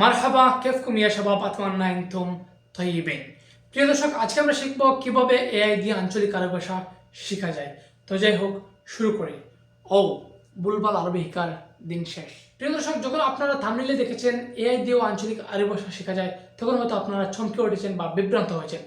মারহাবা, কেফকুম ইয়া শাবাব আতমান্না ইনতুম তৈবেন প্রিয় দর্শক, আজকে আমরা শিখব কীভাবে এআই দিয়ে আঞ্চলিক আরবি ভাষা শেখা যায়। তো যাই হোক, শুরু করি। ও বুলবাল আরবি হিকার দিন শেষ। প্রিয় দর্শক, যখন আপনারা থামনিলে দেখেছেন এআই দিয়েও আঞ্চলিক আরবি ভাষা শেখা যায়, তখন হয়তো আপনারা চমকে উঠেছেন বা বিভ্রান্ত হয়েছেন।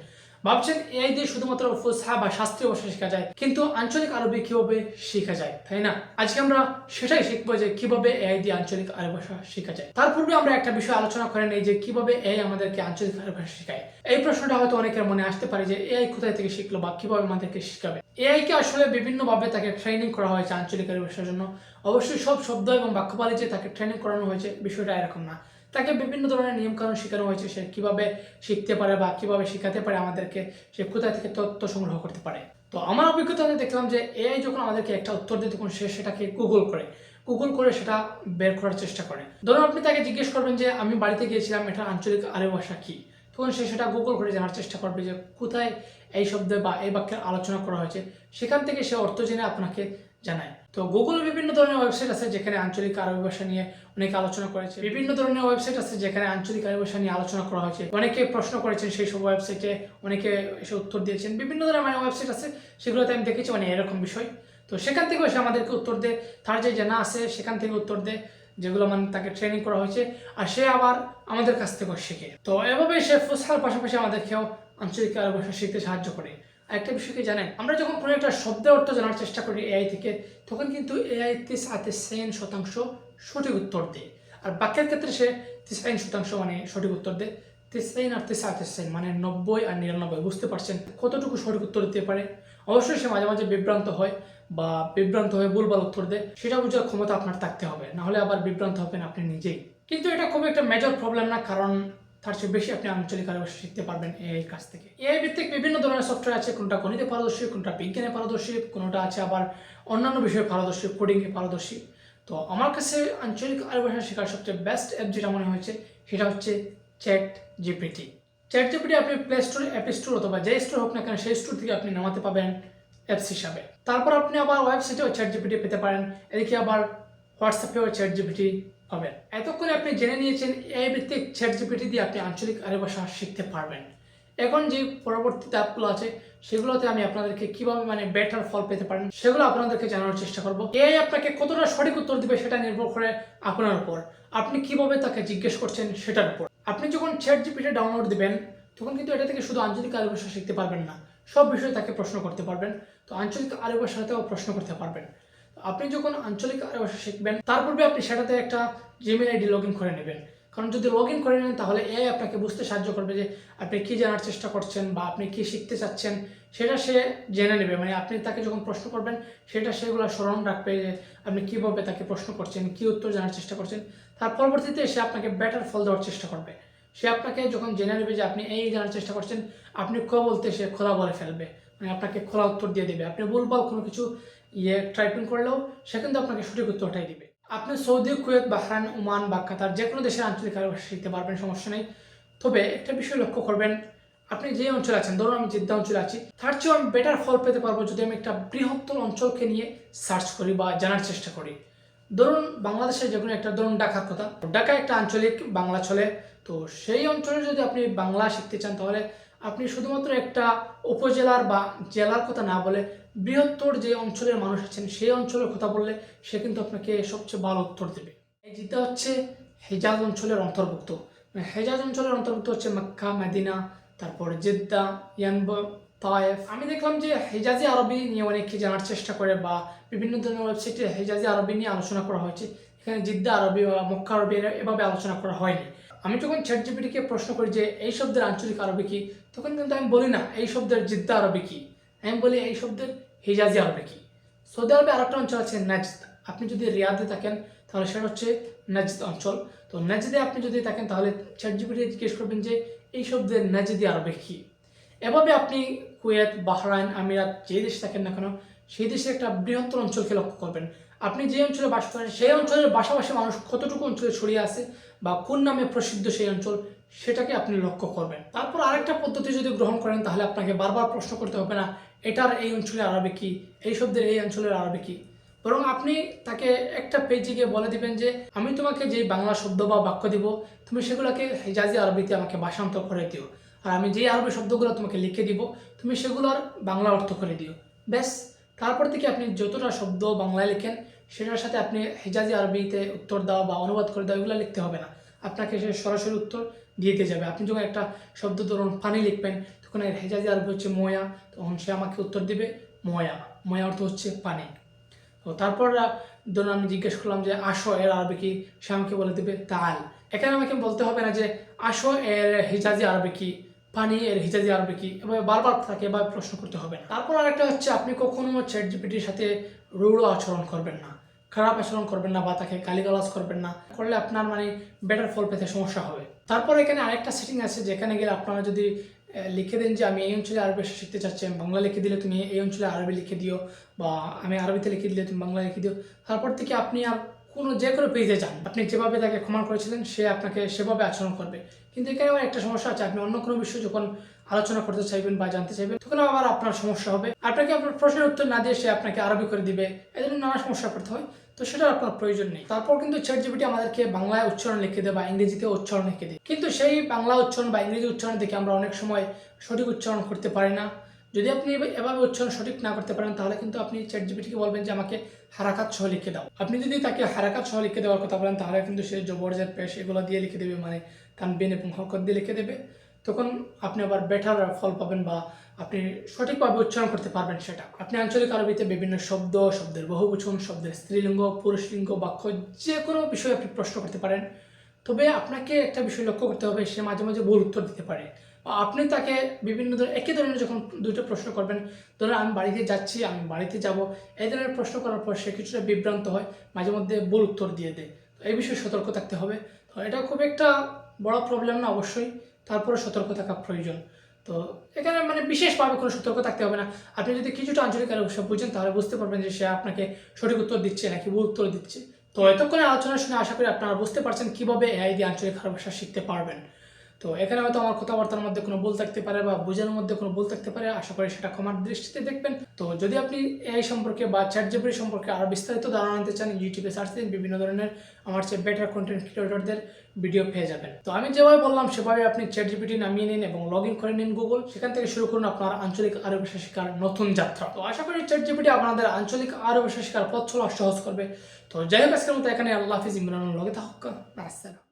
ভাবছেন এআই দিয়ে শুধুমাত্র ফুসহা বা শাস্ত্রীয় ভাষা শেখা যায়, কিন্তু আঞ্চলিক আরবি কীভাবে শেখা যায়, তাই না? আজকে আমরা সেটাই শিখব যে কীভাবে এআই দিয়ে আঞ্চলিক আরবি ভাষা শেখা যায়। তার পূর্বে আমরা একটা বিষয় আলোচনা করে নেই যে কীভাবে এআই আমাদেরকে আঞ্চলিক আরবি ভাষা শেখায়। এই প্রশ্নটা হয়তো অনেকের মনে আসতে পারে যে এআই কোথায় থেকে শিখলো বা কীভাবে আমাদেরকে শিখাবে? এআই কে আসলে বিভিন্নভাবে তাকে ট্রেনিং করা হয়েছে আঞ্চলিক আরবি ভাষার জন্য। অবশ্যই সব শব্দ এবং বাক্যপালি যে তাকে ট্রেনিং করানো হয়েছে, বিষয়টা এরকম না। তাকে বিভিন্ন ধরনের নিয়মকানুন শেখানো হয়েছে, সে কীভাবে শিখতে পারে বা কীভাবে শেখাতে পারে আমাদেরকে, সে কোথায় থেকে তথ্য সংগ্রহ করতে পারে। তো আমার অভিজ্ঞতাতে দেখলাম যে এআই যখন আমাদেরকে একটা উত্তর দেয় তখন সে সেটাকে গুগল করে। গুগল করে সেটা বের করার চেষ্টা করে। ধরুন আপনি তাকে জিজ্ঞেস করবেন যে, আমি বাড়িতে গিয়েছিলাম এটা আঞ্চলিক আরবি ভাষা কি? তখন সে সেটা গুগল করে জানার চেষ্টা করবে যে, কোথায় এই শব্দে বা এই বাক্যের আলোচনা করা হয়েছে? সেখান থেকে সে অর্থ জেনে আপনাকে জানায়। তো গুগল বিভিন্ন ধরনের ওয়েবসাইট আছে যেখানে আঞ্চলিক আরবি ভাষা নিয়ে অনেক আলোচনা করেছে। বিভিন্ন ধরনের ওয়েবসাইট আছে যেখানে আঞ্চলিক আরবি ভাষা নিয়ে আলোচনা করা হয়েছে। অনেকে প্রশ্ন করেছেন সেই সব ওয়েবসাইটে অনেকে এসে উত্তর দিয়েছেন। বিভিন্ন ধরনের মানে ওয়েবসাইট আছে, সেগুলোতে আমি দেখেছি মানে এরকম বিষয়। তো সেখান থেকেও এসে আমাদেরকে উত্তর দেয় তার যে জানা আছে সেখান থেকে উত্তর দেয় যেগুলো মানে তাকে ট্রেনিং করা হয়েছে। আর সে আবার আমাদের কাছ থেকেও শেখে। তো এভাবে সে ফুসহার পাশাপাশি আমাদেরকেও আঞ্চলিক আরবি ভাষা শিখতে সাহায্য করে। একটা বিষয় কি জানেন? আমরা যখন কোনো একটা শব্দের অর্থ জানার চেষ্টা করি এআই থেকে, তখন কিন্তু এআই তিস আতে সেন শতাংশ সঠিক উত্তর দেয়। আর বাক্যের ক্ষেত্রে সে তিসাইন শতাংশ মানে সঠিক উত্তর দেয়। তিসাইন আর তিসা আতে সেন মানে নব্বই আর নিরানব্বই, বুঝতে পারছেন কতটুকু সঠিক উত্তর দিতে পারে? অবশ্যই সে মাঝে মাঝে বিভ্রান্ত হয় বা বিভ্রান্ত হয়ে ভুলভাল উত্তর দেয়। সেটা বোঝার ক্ষমতা আপনার থাকতে হবে নাহলে আবার বিভ্রান্ত হবেন আপনি নিজেই। কিন্তু এটা খুব একটা মেজর প্রবলেম না, কারণ তার চেয়ে বেশি আপনি আঞ্চলিক আরবি শিখতে পারবেন এআই কাছ থেকে। এআই ভিত্তিক বিভিন্ন ধরনের সফটওয়্যার আছে, কোনটা গণিতে পারদর্শী, কোনটা বিজ্ঞানে পারদর্শী, কোনটা আছে আবার অন্যান্য বিষয়ে পারদর্শী কোডিংয়ে পারদর্শী। তো আমার কাছে আঞ্চলিক আরবি শেখার সবচেয়ে বেস্ট অ্যাপ যেটা মনে হয়েছে, সেটা হচ্ছে চ্যাট জিপিটি চ্যাট জিপিটি আপনি প্লে স্টোর অ্যাপ স্টোর অথবা যে স্টোর হোক না কেন, সেই স্টোর থেকে আপনি নামাতে পাবেন অ্যাপস হিসাবে। তারপর আপনি আবার ওয়েবসাইটেও চ্যাট জিপিটি পেতে পারেন, এদিকে আবার হোয়াটসঅ্যাপেও চ্যাট জিপিটি পাবেন এতক্ষণে আপনি জেনে নিয়েছেন এই ভিত্তিক চ্যাট জিপিটি দিয়ে আপনি আঞ্চলিক আরবি ভাষা শিখতে পারবেন। এখন যে পরবর্তীতে অ্যাপগুলো আছে, সেগুলোতে আমি আপনাদেরকে কীভাবে মানে বেটার ফল পেতে পারেন, সেগুলো আপনাদেরকে জানানোর চেষ্টা করব। এআই আপনাকে কতটা সঠিক উত্তর দিবে সেটা নির্ভর করে আপনার উপর। আপনি কীভাবে তাকে জিজ্ঞেস করছেন সেটার উপর। আপনি যখন চ্যাট জিপিটি ডাউনলোড দিবেন, তখন কিন্তু এটা থেকে শুধু আঞ্চলিক আরবি ভাষা শিখতে পারবেন না। সব বিষয়ে তাকে প্রশ্ন করতে পারবেন। তো আঞ্চলিক আরবি ভাষাতেও প্রশ্ন করতে পারবেন। আপনি যখন আঞ্চলিক আরবি ভাষা শিখবেন, তার পূর্বে আপনি সেটাতে একটা জিমেল আইডি লগ ইন করে নেবেন। কারণ যদি লগ ইন করে নেন, তাহলে এআই আপনাকে বুঝতে সাহায্য করবে যে আপনি কি জানার চেষ্টা করছেন বা আপনি কি শিখতে চাচ্ছেন, সেটা সে জেনে নেবে। মানে আপনি তাকে যখন প্রশ্ন করবেন, সেটা সেগুলো স্মরণ রাখবে যে আপনি কীভাবে তাকে প্রশ্ন করছেন, কী উত্তর জানার চেষ্টা করছেন। তার পরবর্তীতে সে আপনাকে বেটার ফল দেওয়ার চেষ্টা করবে। সে আপনাকে যখন জেনে নেবে যে আপনি এই জানার চেষ্টা করছেন, আপনি ক বলতে সে খোলা বলে ফেলবে। মানে আপনাকে খোলা উত্তর দিয়ে দেবে। আপনি বলবাল কোনো কিছু ইয়ে টাইপিং করলেও সে কিন্তু আপনাকে সঠিক উত্তরটাই দিবে। আপনি সৌদি, কুয়েত বাহরান ওমান বা কাতার যে কোনো দেশের আঞ্চলিক ভাষা শিখতে পারবেন, সমস্যা নেই। তবে একটা বিষয় লক্ষ্য করবেন, আপনি যে অঞ্চলে আছেন, ধরুন আমি জিদ্দা অঞ্চলে আছি, তার চেয়েও আমি বেটার ফল পেতে পারব যদি আমি একটা বৃহত্তর অঞ্চলকে নিয়ে সার্চ করি বা জানার চেষ্টা করি। ধরুন বাংলাদেশের যে কোনো একটা, ধরুন ডাকার কথা। ঢাকা একটা আঞ্চলিক বাংলা চলে, তো সেই অঞ্চলে যদি আপনি বাংলা শিখতে চান, তাহলে আপনি শুধুমাত্র একটা উপজেলার বা জেলার কথা না বলে বৃহত্তর যে অঞ্চলের মানুষ আছেন, সেই অঞ্চলের কথা বললে সে কিন্তু আপনাকে সবচেয়ে ভালো উত্তর দেবে। এই জিদ্দা হচ্ছে হেজাজ অঞ্চলের অন্তর্ভুক্ত। মানে হেজাজ অঞ্চলের অন্তর্ভুক্ত হচ্ছে মক্কা, মদিনা, তারপর জেদ্দা, ইয়ানব, তায়েফ। আমি দেখলাম যে হেজাজি আরবি নিয়ে অনেকে জানার চেষ্টা করে বা বিভিন্ন ধরনের ওয়েবসাইটে হেজাজি আরবি নিয়ে আলোচনা করা হয়েছে। এখানে জিদ্দা আরবি বা মক্কা আরবি এভাবে আলোচনা করা হয়নি। আমি যখন চ্যাট প্রশ্ন করি যে, এই শব্দের আঞ্চলিক আরবি কি? তখন কিন্তু আমি বলি না, এই শব্দের জিদ্দা আরবি কি? আমি বলি, এই শব্দের হিজাজি আরবি কি? সৌদি আরবে আরেকটা অঞ্চল আছে নাজদ। আপনি যদি রিয়াদে থাকেন, তাহলে সেটা হচ্ছে নাজদ অঞ্চল। তো নাজদে আপনি যদি থাকেন, তাহলে চ্যাট জিপিটি জিজ্ঞেস করবেন যে, এই শব্দের নাজদি আরবি কি? এভাবে আপনি কুয়েত, বাহরাইন, আমিরাত যে দেশে থাকেন না কেন, সেই দেশের একটা বৃহত্তর অঞ্চলকে লক্ষ্য করবেন। আপনি যে অঞ্চলে বাস করেন, সেই অঞ্চলের বাসাবাসী মানুষ কতটুকু অঞ্চলে ছড়িয়ে আছে বা কোন নামে প্রসিদ্ধ সেই অঞ্চল সেটাকে আপনি লক্ষ্য করবেন। তারপর আরেকটা পদ্ধতি যদি গ্রহণ করেন, তাহলে আপনাকে বারবার প্রশ্ন করতে হবে না, এটার এই অঞ্চলের আরবি কি? এই শব্দের এই অঞ্চলের আরবি কি? বরং আপনি তাকে একটা পেজে গিয়ে বলে দিবেন যে, আমি তোমাকে যে বাংলা শব্দ বা বাক্য দিব, তুমি সেগুলোকে হেজাজি আরবিতে আমাকে ভাষান্তর করে দিও। আর আমি যেই আরবি শব্দগুলো তোমাকে লিখে দিব, তুমি সেগুলোর বাংলা অর্থ করে দিও। ব্যাস। তারপর থেকে আপনি যতটা শব্দ বাংলায় লেখেন, সেটার সাথে আপনি হেজাজি আরবিতে উত্তর দেওয়া বা অনুবাদ করে দেওয়া এগুলো লিখতে হবে না। আপনাকে সে সরাসরি উত্তর দিয়ে দিয়ে যাবে। আপনি যখন একটা শব্দ ধরুন পানি লিখবেন, তখন এর হেজাজি আরবি হচ্ছে ময়া, তখন সে আমাকে উত্তর দিবে ময়া। ময়া অর্থ হচ্ছে পানি। তো তারপর ধরুন আমি জিজ্ঞেস করলাম যে আসো এর আরবি কি? সে আমাকে বলে দেবে তাল। এখানে আমাকে বলতে হবে না যে আসো এর হিজাজি আরবি কি? পানি এর হিজাজি আরবি কি? এভাবে বারবার তাকে এভাবে প্রশ্ন করতে হবে না। তারপর আরেকটা হচ্ছে, আপনি কখনো চ্যাট জিপিটির সাথে রূঢ় আচরণ করবেন না। খারাপ আচরণ করবেন না বা তাকে গালিগালাজ করবেন না। করলে আপনার মানে বেটার ফল পেতে সমস্যা হবে। তারপর এখানে আরেকটা সেটিং আছে যেখানে গেলে আপনারা যদি লিখে দেন যে আমি এই অঞ্চলে আরবি ভাষা শিখতে চাচ্ছি, আমি বাংলা লিখে দিলে তুমি এই অঞ্চলে আরবি লিখে দিও, বা আমি আরবিতে লিখে দিলে তুমি বাংলা লিখে দিও। তারপর থেকে আপনি আর কোনো যে কোনো পেজে যান। আপনি যেভাবে তাকে ক্ষমা করেছিলেন, সে আপনাকে সেভাবে আচরণ করবে। কিন্তু এখানে আবার একটা সমস্যা আছে, আপনি অন্য কোনো বিষয় যখন আলোচনা করতে চাইবেন বা জানতে চাইবেন, তখন আবার আপনার সমস্যা হবে। আপনাকে আপনার প্রশ্নের উত্তর না দিয়ে সে আপনাকে আরবি করে দিবে। এই জন্য নানা সমস্যা পড়তে হয়। তো সেটা আপনার প্রয়োজন নেই। তারপর কিন্তু চ্যাট জিপিটি আমাদেরকে বাংলায় উচ্চারণ লিখে দেয় বা ইংরেজিতে উচ্চারণ লিখে দেয়। কিন্তু সেই বাংলা উচ্চারণ বা ইংরেজি উচ্চারণ থেকে আমরা অনেক সময় সঠিক উচ্চারণ করতে পারি না। যদি আপনি এভাবে- এভাবে উচ্চারণ সঠিক না করতে পারেন, তাহলে কিন্তু আপনি চ্যাট জিপিটিকে বলবেন যে আমাকে হারাকাত সহ লিখে দাও। আপনি যদি তাকে হারাকাত সহ লিখে দেওয়ার কথা বলেন, তাহলে কিন্তু সে জবরজের পেশ এগুলো দিয়ে লিখে দেবে মানে কানবিন এবং হরকত দিয়ে লিখে দেবে। তখন আপনি আবার বেটার ফল পাবেন বা আপনি সঠিকভাবে উচ্চারণ করতে পারবেন সেটা। আপনি আঞ্চলিক আরবিতে বিভিন্ন শব্দ, শব্দের বহুবচন, শব্দের স্ত্রীলিঙ্গ, পুরুষলিঙ্গ, বাক্য যে কোনো বিষয়ে আপনি প্রশ্ন করতে পারেন। তবে আপনাকে একটা বিষয় লক্ষ্য করতে হবে, সে মাঝে মাঝে ভুল উত্তর দিতে পারে। বা আপনি তাকে বিভিন্ন ধরনের, একই ধরনের যখন দুটো প্রশ্ন করবেন, ধরুন আমি বাড়িতে যাচ্ছি, আমি বাড়িতে যাব, এই ধরনের প্রশ্ন করার পর সে কিছুটা বিভ্রান্ত হয়, মাঝে মধ্যে ভুল উত্তর দিয়ে দেয়। তো এই বিষয়ে সতর্ক থাকতে হবে। তো এটা খুব একটা বড় প্রবলেম না, অবশ্যই। তারপরে সতর্ক থাকা প্রয়োজন। তো এখানে মানে বিশেষভাবে কোনো সতর্ক থাকতে হবে না। আপনি যদি কিছুটা আঞ্চলিক আরও সব বুঝেন, তাহলে বুঝতে পারবেন যে সে আপনাকে সঠিক উত্তর দিচ্ছে নাকি ভুল উত্তর দিচ্ছে। তো এতক্ষণে আলোচনা শুনে আশা করি আপনারা বুঝতে পারছেন কীভাবে এআই দিয়ে আঞ্চলিক ভাষা শিখতে পারবেন। তো এখানে হয়তো আমার কথাবার্তার মধ্যে কোনো ভুল থাকতে পারে বা বোঝানোর মধ্যে কোনো ভুল থাকতে পারে, আশা করি সেটা ক্ষমার দৃষ্টিতে দেখবেন। তো যদি আপনি এআই সম্পর্কে বা চ্যাট জিপিটি সম্পর্কে আরও বিস্তারিত ধারণা নিতে চান ইউটিউবে সার্চ দিন, বিভিন্ন ধরনের আমার চেয়ে বেটার কন্টেন্ট ক্রিয়েটরদের ভিডিও পেয়ে যাবেন। তো আমি যেভাবে বললাম, সেভাবে আপনি চ্যাট জিপিটি নামিয়ে নিন এবং লগ ইন করে নিন গুগল সেখান থেকে শুরু করুন আপনার আঞ্চলিক আরও ভাষা নতুন যাত্রা। তো আশা করি চ্যাট জিপিটি আপনাদের আঞ্চলিক আরও ভাষা পথ চলা সহজ করবে। তো যাই হোক, আজকের মতো এখানে। আল্লাহ হাফিজ ইমরান লগে থাকুক। আসসালাম।